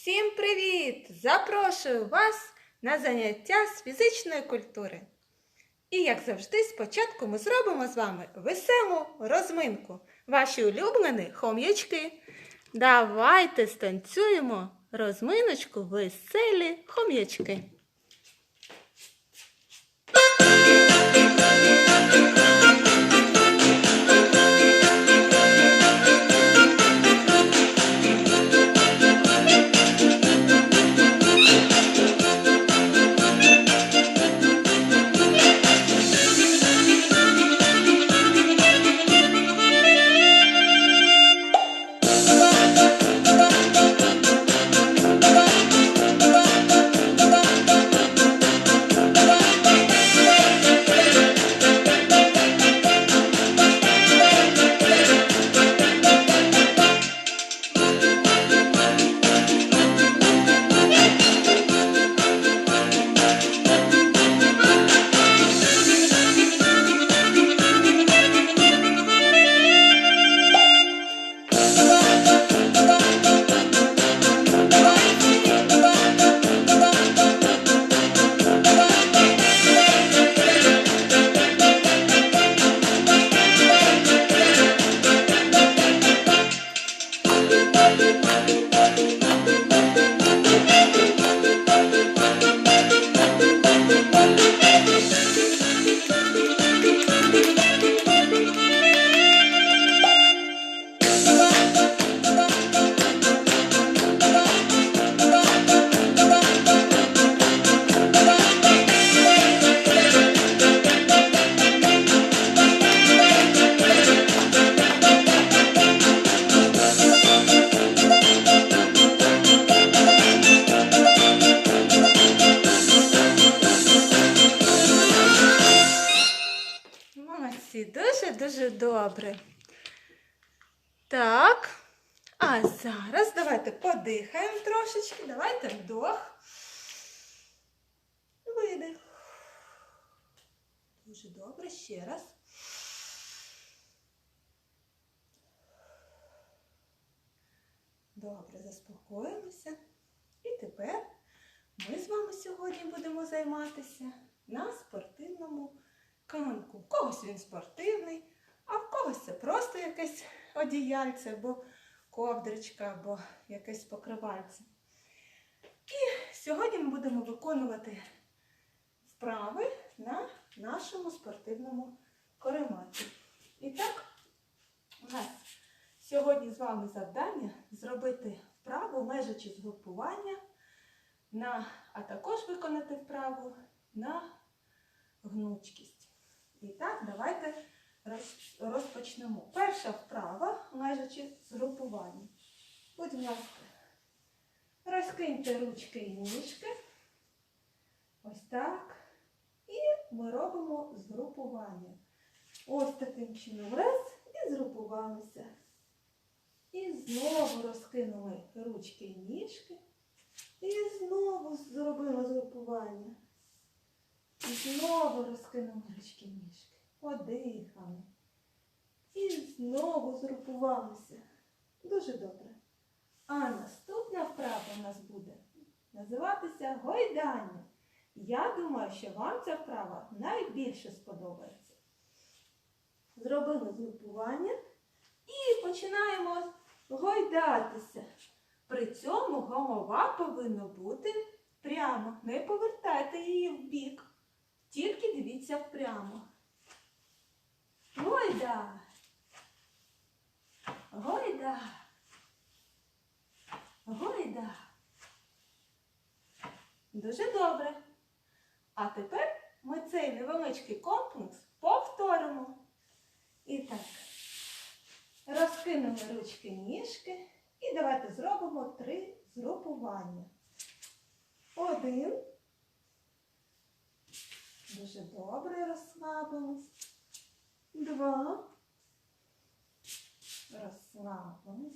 Всім привіт! Запрошую вас на заняття з фізичної культури. І, як завжди, спочатку ми зробимо з вами веселу розминку. Ваші улюблені хом'ячки. Давайте станцюємо розминочку веселі хом'ячки. Дуже-дуже добре. Так. А зараз давайте подихаємо трошечки. Давайте вдох. Видих. Дуже добре. Ще раз. Добре, заспокоїмося. І тепер ми з вами сьогодні будемо займатися на спортивному канку. Когось він спортивний, а в когось це просто якесь одіяльце, або ковдричка, або якесь покривальце. І сьогодні ми будемо виконувати вправи на нашому спортивному корематі. І так, у нас сьогодні з вами завдання зробити вправу межачи згрупування, на, а також виконати вправу на гнучкість. І так, давайте розпочнемо. Перша вправа межачи згрупування. Будь ласка, розкиньте ручки і ніжки. Ось так. І ми робимо згрупування. Ось таким чином. Раз і згрупувалися. І знову розкинули ручки і ніжки. І знову зробили згрупування. І знову розкинули ручки і ніжки. Подихали. І знову згрупувалися. Дуже добре. А наступна вправа у нас буде називатися гойдання. Я думаю, що вам ця вправа найбільше сподобається. Зробили згрупування і починаємо гойдатися. При цьому голова повинна бути прямо. Не повертайте її в бік. Тільки дивіться прямо. Гойда. Гойда. Гойда. Дуже добре. А тепер ми цей невеличкий комплекс повторимо. І так. Розкинули ручки ніжки. І давайте зробимо три згрупування. Один. Дуже добре розслабились. Два. Розслаблено.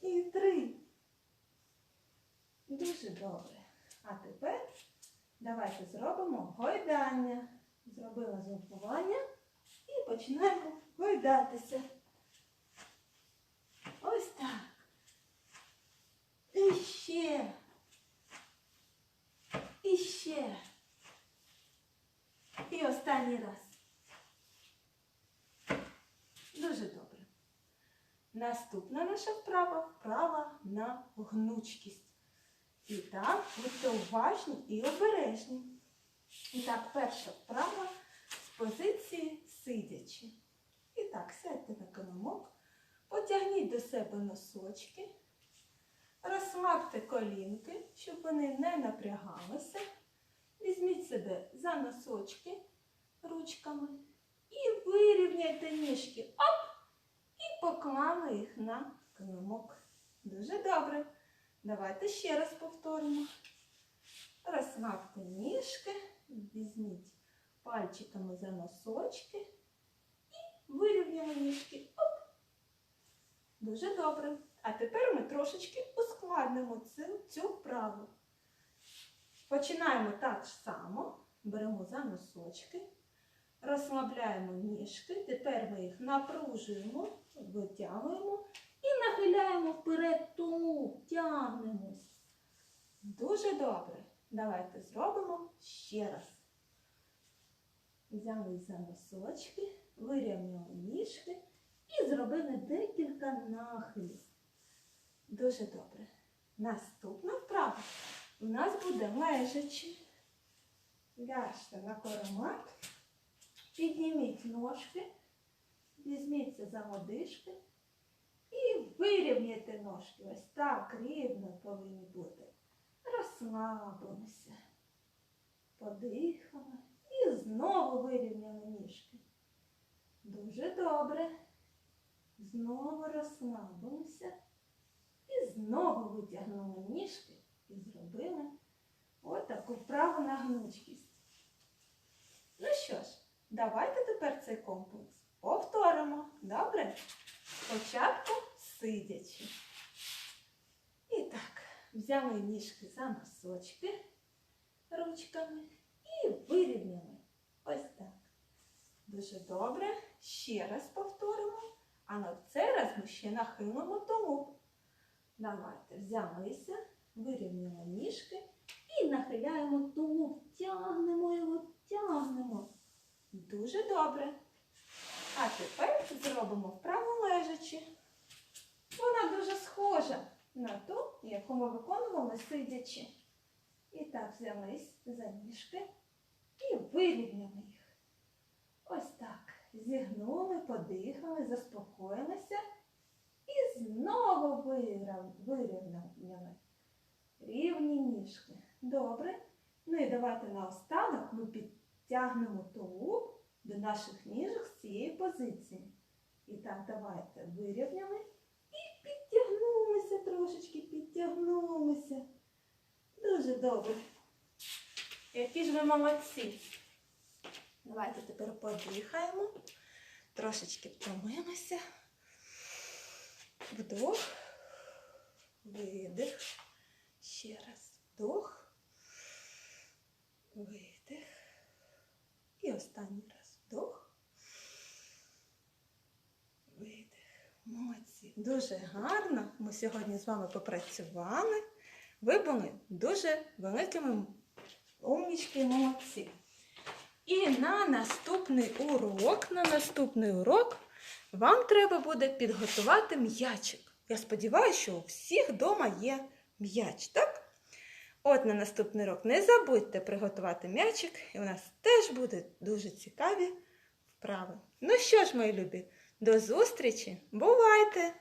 І три. Дуже добре. А тепер давайте зробимо гойдання. Зробила згрупування і починаємо гойдатися. Ось так. І ще. І ще. І останній раз. Дуже добре. Наступна наша вправа вправа на гнучкість. І так, будьте уважні і обережні. І так, перша вправа з позиції сидячи. І так, сядьте на килимок, потягніть до себе носочки, розслабте колінки, щоб вони не напрягалися. Візьміть себе за носочки ручками і вирівняйте ніжки. Оп! І поклали їх на килимок. Дуже добре. Давайте ще раз повторимо. Розслабте ніжки, візьміть пальчиками за носочки і вирівняли ніжки. Оп! Дуже добре. А тепер ми трошечки ускладнимо цю, цю вправу. Починаємо так само. Беремо за носочки, розслабляємо ніжки. Тепер ми їх напружуємо, витягуємо і нахиляємо вперед тулуб, тягнемось. Дуже добре. Давайте зробимо ще раз. Взяли за носочки, вирівняли ніжки і зробили декілька нахилів. Дуже добре. Наступна вправа у нас буде лежачи. Ляжте на коромат, підніміть ножки, візьміться за лодишки і вирівняйте ножки. Ось так рівно повинні бути. Розслабилися, подихали і знову вирівняли ніжки. Дуже добре. Знову розслабилися і знову витягнули ніжки і зробили отаку вправу на гнучкість. Ну що ж, давайте тепер цей комплекс повторимо. Добре? Спочатку сидячи. І так, взяли ніжки за носочки ручками і вирівняли. Ось так. Дуже добре. Ще раз повторимо. А на цей раз ми ще нахилимо тулуб. Давайте взялися, вирівняли ніжки і нахиляємо тулуб. Тягнемо його, тягнемо. Дуже добре. А тепер зробимо вправу лежачи. Вона дуже схожа на ту, яку ми виконували сидячи. І так взялись за ніжки і вирівняли їх. Ось так. Зігнули, подихали, заспокоїлися і знову вирівняли рівні ніжки. Добре. Ну і давайте наостанок ми підтягнемо тулуб до наших ніжок з цієї позиції. І так, давайте вирівняли і підтягнулися трошечки, підтягнулися. Дуже добре. Які ж ви молодці. Давайте тепер подихаємо, трошечки втомимося. Вдох, видих. Ще раз вдох, видих. І останній раз вдох. Видих. Молодці. Дуже гарно. Ми сьогодні з вами попрацювали. Ви були дуже великими умнічки молодці. І на наступний урок, на наступний урок вам треба буде підготувати м'ячик. Я сподіваюся, що у всіх вдома є м'яч, так? От на наступний рок не забудьте приготувати м'ячик, і у нас теж будуть дуже цікаві вправи. Ну що ж, мої любі, до зустрічі! Бувайте!